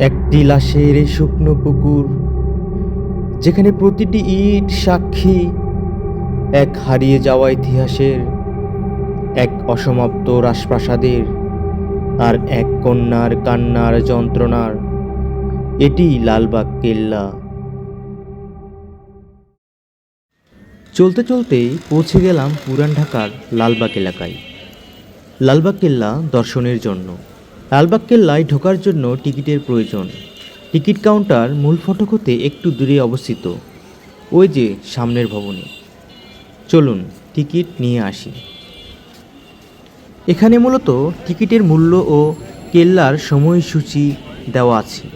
একটি লাশের শুকনো পুকুর, যেখানে প্রতিটি ইট, সাক্ষী, এক হারিয়ে যাওয়া ইতিহাসের, এক অসমাপ্ত রাজপ্রাসাদের আর এক কন্যার কান্নার যন্ত্রণার এটি লালবাগ কেল্লা। চলতে চলতেই পৌঁছে গেলাম পুরান ঢাকার লালবাগ এলাকায়। লালবাগ কেল্লা দর্শনের জন্য। লালবাগ কেল্লায় ঢোকার জন্য টিকিটের প্রয়োজন। টিকিট কাউন্টার মূল ফটক হতে একটু দূরে অবস্থিত। ওই যে সামনের ভবনে। চলুন টিকিট নিয়ে আসি। এখানে মূলত টিকিটের মূল্য ও কেল্লার সময়সূচি দেওয়া আছে।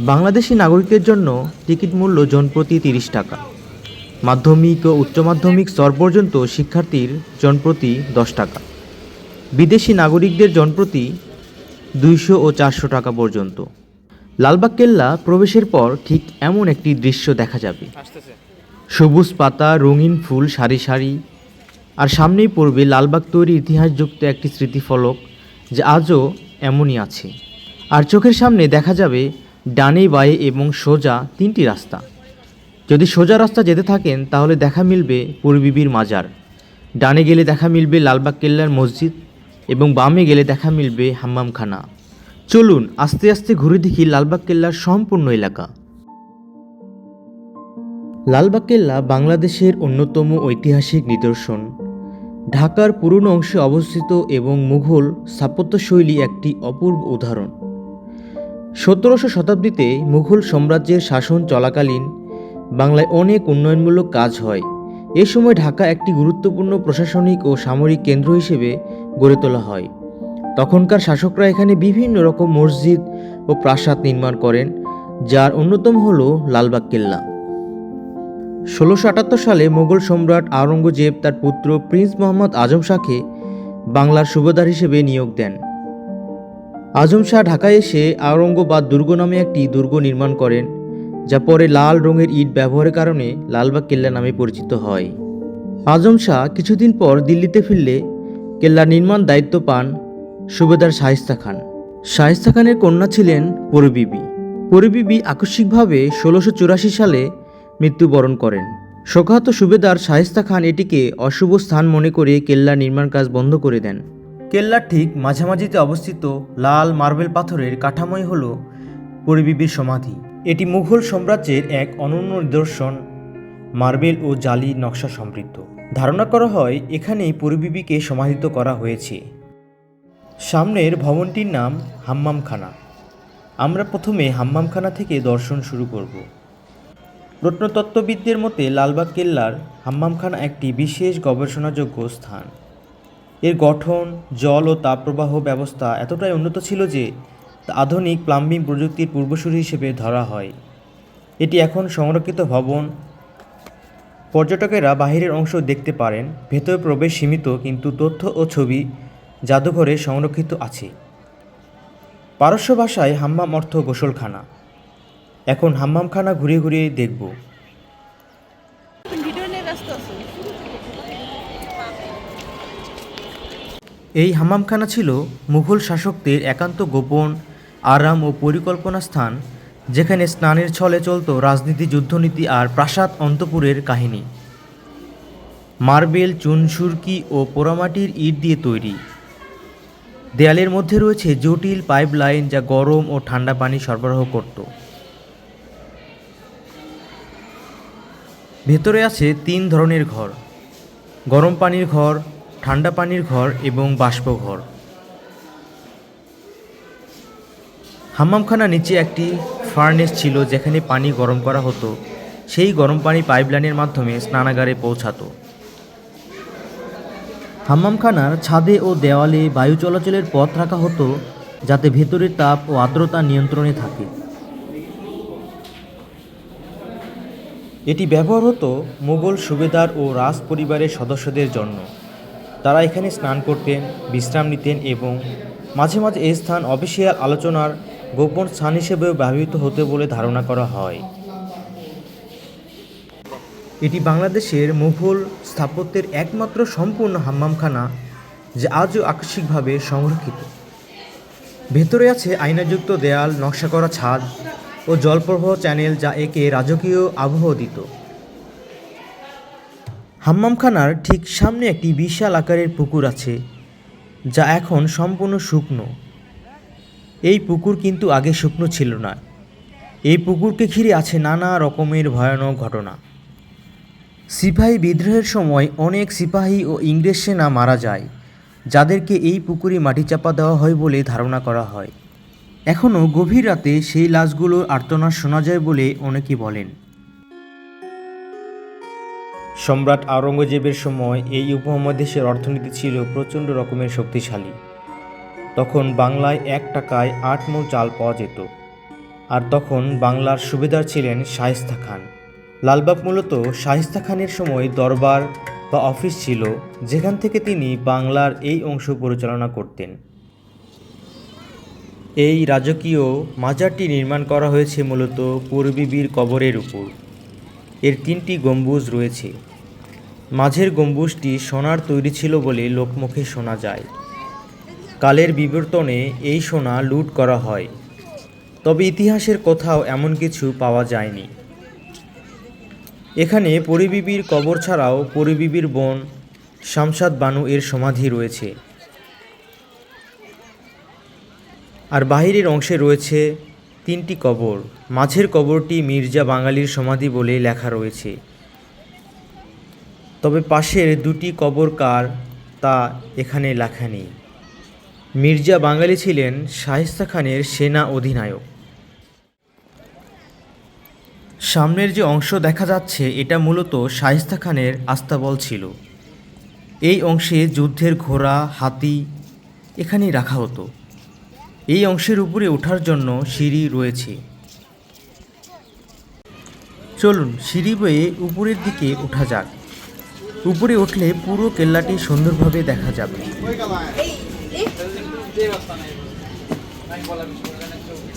বাংলাদেশি নাগরিকদের জন্য টিকিট মূল্য জনপ্রতি তিরিশ টাকা। মাধ্যমিক ও উচ্চ মাধ্যমিক স্তর পর্যন্ত শিক্ষার্থীর জনপ্রতি দশ টাকা। বিদেশি নাগরিকদের জনপ্রতি দুইশো ও চারশো টাকা পর্যন্ত। লালবাগ কেল্লা প্রবেশের পর ঠিক এমন একটি দৃশ্য দেখা যাবে। সবুজ পাতা রঙিন ফুল সারি সারি আর সামনেই পড়বে লালবাগ তৈরি ইতিহাসযুক্ত একটি স্মৃতিফলক যা আজও এমনই আছে। আর চোখের সামনে দেখা যাবে ডানে বায়ে এবং সোজা তিনটি রাস্তা। যদি সোজা রাস্তা যেতে থাকেন, তাহলে দেখা মিলবে পুরবিবির মাজার। ডানে গেলে দেখা মিলবে লালবাগ কেল্লার মসজিদ এবং বামে গেলে দেখা মিলবে হাম্মামখানা। চলুন, আস্তে আস্তে ঘুরে দেখি লালবাগ কেল্লার সম্পূর্ণ এলাকা। লালবাগ কেল্লা বাংলাদেশের অন্যতম ঐতিহাসিক নিদর্শন। ঢাকার পুরনো অংশে অবস্থিত এবং মুঘল স্থাপত্যশৈলী একটি অপূর্ব উদাহরণ। সতেরোশো শতাব্দীতে মুঘল সাম্রাজ্যের শাসন চলাকালীন বাংলায় অনেক উন্নয়নমূলক কাজ হয়। এ সময় ঢাকা একটি গুরুত্বপূর্ণ প্রশাসনিক ও সামরিক কেন্দ্র হিসেবে গড়ে তোলা হয়। তখনকার শাসকরা এখানে বিভিন্ন রকম মসজিদ ও প্রাসাদ নির্মাণ করেন, যার অন্যতম হল লালবাগ কেল্লা। ষোলোশো আটাত্তর সালে মোগল সম্রাট আওরঙ্গজেব তার পুত্র প্রিন্স মোহাম্মদ আজম শাহকে বাংলার সুবেদার হিসেবে নিয়োগ দেন। আজম শাহ ঢাকায় এসে আওরঙ্গবাদ দুর্গ নামে একটি দুর্গ নির্মাণ করেন যা পরে লাল রঙের ইট ব্যবহারের কারণে লালবাগ কেল্লা নামে পরিচিত হয়। আজম শাহ কিছুদিন পর দিল্লিতে ফিরলে কেল্লা নির্মাণ দায়িত্ব পান সুবেদার শাহিস্তা খান। শাহিস্তা খানের কন্যা ছিলেন পরিবিবি পরিবিবি আকস্মিকভাবে ষোলোশো চুরাশি সালে মৃত্যুবরণ করেন। শোকাহত সুবেদার শাহিস্তা খান এটিকে অশুভ স্থান মনে করে কেল্লা নির্মাণ কাজ বন্ধ করে দেন। কেল্লার ঠিক মাঝামাঝিতে অবস্থিত লাল মার্বেল পাথরের কাঠামোই হল পরিবিবির সমাধি। এটি মুঘল সাম্রাজ্যের এক অনন্য নিদর্শন। মার্বেল ও জালি নকশা সমৃদ্ধ। ধারণা করা হয়, এখানেই পরিবিবিকে সমাহিত করা হয়েছে। সামনের ভবনটির নাম হাম্মামখানা। আমরা প্রথমে হাম্মামখানা থেকে দর্শন শুরু করব। প্রত্নতত্ত্ববিদদের মতে, লালবাগ কেল্লার হাম্মামখানা একটি বিশেষ গবেষণাযোগ্য স্থান। এর গঠন, জল ও তাপপ্রবাহ ব্যবস্থা এতটাই উন্নত ছিল যে আধুনিক প্লাম্বিং প্রযুক্তির পূর্বসূরি হিসেবে ধরা হয়। এটি এখন সংরক্ষিত ভবন। পর্যটকেরা বাহিরের অংশ দেখতে পারেন, ভেতরে প্রবেশ সীমিত, কিন্তু তথ্য ও ছবি জাদুঘরে সংরক্ষিত আছে। পারস্য ভাষায় হাম্মাম অর্থ গোসলখানা। এখন হাম্মামখানা ঘুরে ঘুরে দেখব। এই হাম্মামখানা ছিল মুঘল শাসকদের একান্ত গোপন আরাম ও পরিকল্পনা স্থান, যেখানে স্নানের ছলে চলত রাজনীতি, যুদ্ধনীতি আর প্রাসাদ অন্তপুরের কাহিনী। মার্বেল চুনসুরকি ও পোড়ামাটির ইট দিয়ে তৈরি। দেয়ালের মধ্যে রয়েছে জটিল পাইপ লাইন যা গরম ও ঠান্ডা পানি সরবরাহ করত। ভেতরে আছে তিন ধরনের ঘর। গরম পানির ঘর, ঠান্ডা পানির ঘর এবং বাষ্পঘর। হাম্মামখানা নিচে একটি ফার্নেস ছিল যেখানে পানি গরম করা হতো। সেই গরম পানি পাইপলাইনের মাধ্যমে স্নানাগারে পৌঁছাতো। হাম্মামখানার ছাদে ও দেওয়ালে বায়ু চলাচলের পথ রাখা হতো যাতে ভেতরের তাপ ও আর্দ্রতা নিয়ন্ত্রণে থাকে। এটি ব্যবহার হতো মুঘল সুবেদার ও রাজ পরিবারের সদস্যদের জন্য। তারা এখানে স্নান করতেন, বিশ্রাম নিতেন এবং মাঝে মাঝে এই স্থান অফিসিয়াল আলোচনার গোপন স্থান হিসেবেও ব্যবহৃত হতে বলে ধারণা করা হয়। এটি বাংলাদেশের মুঘল স্থাপত্যের একমাত্র সম্পূর্ণ হাম্মামখানা, যা আজও আকস্মিকভাবে সংরক্ষিত। ভেতরে আছে আয়নাযুক্ত দেয়াল, নকশা করা ছাদ ও জলপ্রবাহ চ্যানেল যা একে রাজকীয় আবহ দিত। হাম্মামখানার ঠিক সামনে একটি বিশাল আকারের পুকুর আছে, যা এখন সম্পূর্ণ শুকনো। এই পুকুর কিন্তু আগে শুকনো ছিল না। এই পুকুরকে ঘিরে আছে নানা রকমের ভয়ানক ঘটনা। সিপাহী বিদ্রোহের সময় অনেক সিপাহী ও ইংরেজ সেনা মারা যায়, যাদেরকে এই পুকুরে মাটি চাপা দেওয়া হয় বলে ধারণা করা হয়। এখনও গভীর রাতে সেই লাশগুলোর আর্তনাদ শোনা যায় বলে অনেকে বলেন। সম্রাট আওরঙ্গজেবের সময় এই উপমহাদেশের অর্থনীতি ছিল প্রচণ্ড রকমের শক্তিশালী। তখন বাংলায় এক টাকায় আট মণ চাল পাওয়া যেত। আর তখন বাংলার সুবেদার ছিলেন শায়েস্তা খান। লালবাগ মূলত শায়েস্তা খানের সময় দরবার বা অফিস ছিল, যেখান থেকে তিনি বাংলার এই অংশ পরিচালনা করতেন। এই রাজকীয় মাজারটি নির্মাণ করা হয়েছে মূলত পূর্বীবীর কবরের উপর। এর তিনটি গম্বুজ রয়েছে। মাঝের গম্বুজটি সোনার তৈরি ছিল বলে লোকমুখে শোনা যায়। কালের বিবর্তনে এই সোনা লুট করা হয়। তবে ইতিহাসের কোথাও এমন কিছু পাওয়া যায়নি। এখানে পরিবিবির কবর ছাড়াও পরিবিবির বোন শামসাদ বানু এর সমাধি রয়েছে। আর বাহিরের অংশে রয়েছে তিনটি কবর। মাঝের কবরটি মির্জা বাঙালির সমাধি বলে লেখা রয়েছে। তবে পাশের দুটি কবর কার তা এখানে লেখা নেই। মির্জা বাঙালি ছিলেন শায়েস্তা খানের সেনা অধিনায়ক। সামনের যে অংশ দেখা যাচ্ছে, এটা মূলত শায়েস্তা খানের আস্তাবল ছিল। এই অংশে যুদ্ধের ঘোড়া, হাতি এখানেই রাখা হতো। এই অংশের উপরে ওঠার জন্য সিঁড়ি রয়েছে। চলুন, সিঁড়ি বয়ে উপরের দিকে ওঠা যাক। উপরে উঠলে পুরো কেল্লাটি সুন্দরভাবে দেখা যাবে।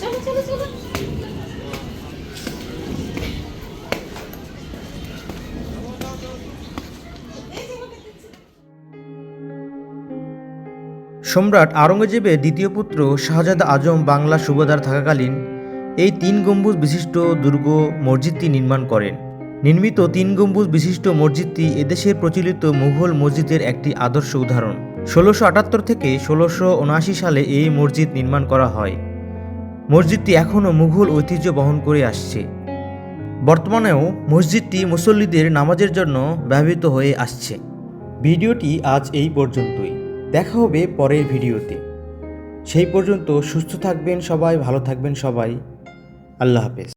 চলো চলো চলো। সম্রাট আওরঙ্গজেবের দ্বিতীয় পুত্র শাহজাদা আজম বাংলা সুবাদার থাকাকালীন এই তিন গম্বুজ বিশিষ্ট দুর্গ মসজিদটি নির্মাণ করেন। নির্মিত তিন গম্বুজ বিশিষ্ট মসজিদটি এদেশের প্রচলিত মুঘল মসজিদের একটি আদর্শ উদাহরণ। ষোলোশো আটাত্তর থেকে ষোলোশো উনআশি সালে এই মসজিদ নির্মাণ করা হয়। মসজিদটি এখনও মুঘল ঐতিহ্য বহন করে আসছে। বর্তমানেও মসজিদটি মুসল্লিদের নামাজের জন্য ব্যবহৃত হয়ে আসছে। ভিডিওটি আজ এই পর্যন্তই। দেখা হবে পরের ভিডিওতে। সেই পর্যন্ত সুস্থ থাকবেন সবাই, ভালো থাকবেন সবাই। আল্লাহ হাফেজ।